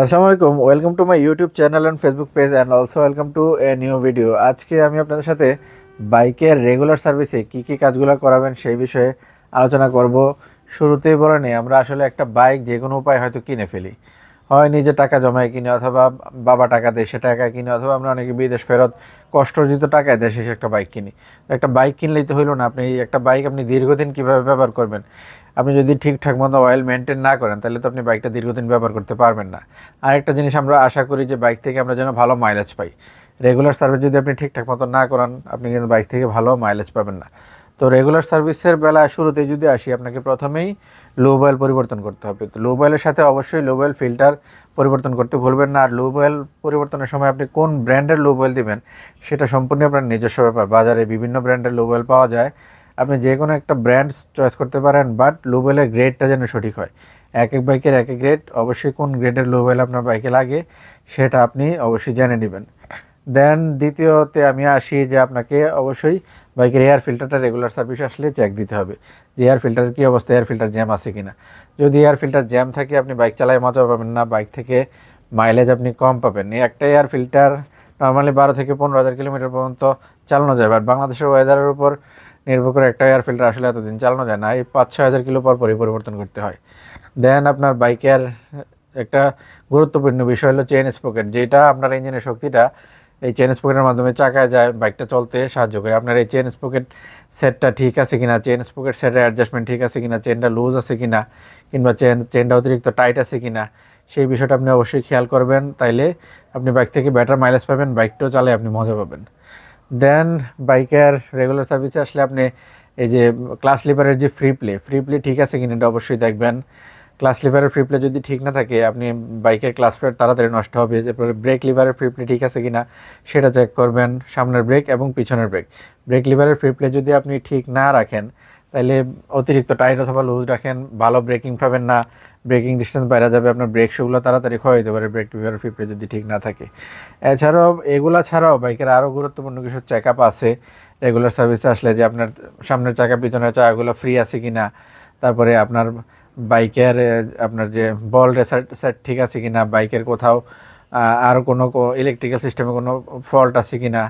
আসসালামু আলাইকুম welcome to my YouTube channel and Facebook page and also welcome to a new video আজকে আমি আপনাদের সাথে বাইকের রেগুলার সার্ভিসে কী কী কাজগুলো করাবেন সেই বিষয়ে আলোচনা করব। শুরুতেই বলে নিই, আমরা আসলে একটা বাইক যে কোনো উপায় হয়তো কিনে ফেলি। হয় নিজে টাকা জমায় কিনে অথবা বাবা টাকা দেয়, সে টাকা কিনে অথবা আমরা অনেকে বিদেশ ফেরত কষ্টর্জিত টাকায় দেশে এসে একটা বাইক কিনি। একটা বাইক কিনলেই তো হইল না, আপনি একটা বাইক আপনি দীর্ঘদিন কীভাবে ব্যবহার করবেন? আপনি যদি ঠিকঠাক মতো অয়েল মেনটেন না করেন, তাহলে তো আপনি বাইকটা দীর্ঘদিন ব্যবহার করতে পারবেন না। আরেকটা জিনিস আমরা আশা করি যে বাইক থেকে আমরা যেন ভালো মাইলেজ পাই। রেগুলার সার্ভিস যদি আপনি ঠিকঠাক মতো না করান, আপনি কিন্তু বাইক থেকে ভালো মাইলেজ পাবেন না। তো রেগুলার সার্ভিসের বেলায় শুরুতে যদি আসি, আপনাকে প্রথমেই লো বয়েল পরিবর্তন করতে হবে। তো লো বয়েলের সাথে অবশ্যই লো বয়েল ফিল্টার পরিবর্তন করতে ভুলবেন না। আর লো বয়েল পরিবর্তনের সময় আপনি কোন ব্র্যান্ডের লো বয়েল দিবেন, সেটা সম্পূর্ণ আপনার নিজস্ব ব্যাপার। বাজারে বিভিন্ন ব্র্যান্ডের লো বয়েল পাওয়া যায়। আপনি যে কোনো একটা ব্র্যান্ড চয়েস করতে পারেন বাট লো বয়েলের গ্রেডটা যেন সঠিক হয়। এক এক বাইকের এক এক গ্রেড অবশ্যই কোন গ্রেডের লো বয়েল আপনার বাইকে লাগে, সেটা আপনি অবশ্যই জেনে নেবেন। দেন দ্বিতীয়তে আমি আসি যে আপনাকে অবশ্যই বাইকের এয়ার ফিল্টারটা রেগুলার সার্ভিস আসলে চেক দিতে হবে যে এয়ার ফিল্টারের কী অবস্থা এয়ার ফিল্টার জ্যাম আছে কি না যদি এয়ার ফিল্টার জ্যাম থাকে, আপনি বাইক চালায় মজা পাবেন না বাইক থেকে মাইলেজ আপনি কম পাবেন। একটা এয়ার ফিল্টার নর্মালি বারো থেকে পনেরো হাজার কিলোমিটার পর্যন্ত চালানো যায় বাট বাংলাদেশের ওয়েদারের উপর নির্ভর করে একটা এয়ার ফিল্টার আসলে এতদিন চালানো যায় না, এই পাঁচ ছয় হাজার কিলো পর পরিবর্তন করতে হয়। দেন আপনার বাইকের একটা গুরুত্বপূর্ণ বিষয় হলো চেন স্পকেট যেটা আপনার ইঞ্জিনের শক্তিটা এই চেন স্পকেটের মাধ্যমে চাকায় যায় বাইকটা চলতে সাহায্য করে। আপনার এই চেন স্পকেট সেটটা ঠিক আছে কিনা চেন স্পকেট সেটের অ্যাডজাস্টমেন্ট ঠিক আছে কিনা চেনটা লুজ আছে কিনা, কিংবা চেন চেনটা অতিরিক্ত টাইট আছে কিনা, সেই বিষয়টা আপনি অবশ্যই খেয়াল করবেন। তাইলে আপনি বাইক থেকে বেটার মাইলেজ পাবেন বাইকটাও চালে আপনি মজা পাবেন। দেন বাইকের রেগুলার সার্ভিসে আসলে আপনি এই যে ক্লাস লিভারের যে ফ্রি প্লে ফ্রি প্লে ঠিক আছে কিনা এটা অবশ্যই দেখবেন। ক্লাস লিভারের ফ্রি প্লে যদি ঠিক না থাকে, আপনি বাইকের ক্লাস প্লেট তাড়াতাড়ি নষ্ট হবে। এরপরে ব্রেক লিভারের ফ্রি প্লে ঠিক আছে কি না সেটা চেক করবেন সামনের ব্রেক এবং পিছনের ব্রেক ব্রেক লিভারের ফ্রি প্লে যদি আপনি ঠিক না রাখেন তাহলে অতিরিক্ত টাইট অথবা লুজ রাখেন, ভালো ব্রেকিং পাবেন না। ব্রেকিং ডিস্টেন্স বাইরে যাবে, আপনার ব্রেক শুগুলো তাড়াতাড়ি ক্ষয় হতে পারে ব্রেক লিভারের ফ্রি প্লে যদি ঠিক না থাকে। এছাড়াও, এগুলা ছাড়াও বাইকের আরও গুরুত্বপূর্ণ কিছু চেক আপ আছে। রেগুলার সার্ভিসে আসলে যে আপনার সামনের চাকা, পিছনের চাকাগুলো ফ্রি আছে কিনা, তারপরে আপনার বাইকের আপনার যে বল রেসার, সেট ঠিক আছে কিনা, বাইকের কোথাও আর কোনো ইলেকট্রিক্যাল সিস্টেমে কোনো ফল্ট আছে কিনা,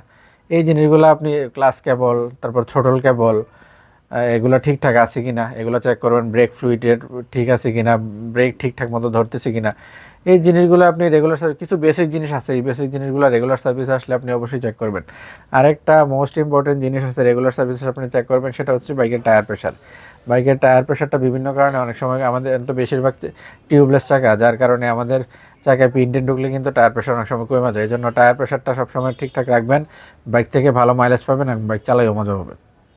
এই জিনিসগুলো আপনি ক্লাস কেবল তারপর থ্রোটল কেবল এগুলো ঠিকঠাক আছে কি না এগুলো চেক করবেন ব্রেক ফ্লুইডের ঠিক আছে কি না ব্রেক ঠিকঠাক মতো ধরতেছে কি না এই জিনিসগুলো আপনি রেগুলার সার্ভিস কিছু বেসিক জিনিস আছে, এই বেসিক জিনিসগুলো রেগুলার সার্ভিস আসলে আপনি অবশ্যই চেক করবেন, আরেকটা মোস্ট ইম্পর্টেন্ট জিনিস আছে রেগুলার সার্ভিসে আপনি চেক করবেন, সেটা হচ্ছে বাইকের টায়ার প্রেশার বাইকের টায়ার প্রেশারটা বিভিন্ন কারণে অনেক সময় আমাদের তো বেশিরভাগ টিউবলেস চাকা, যার কারণে আমাদের চাকায় পিনটেন ঢুকলে কিন্তু টায়ার প্রেশার অনেক সময় কমে যায় এই জন্য টায়ার প্রেশারটা সবসময় ঠিকঠাক রাখবেন, বাইক থেকে ভালো মাইলেজ পাবেন এবং বাইক চালাইও মজা পাবেন।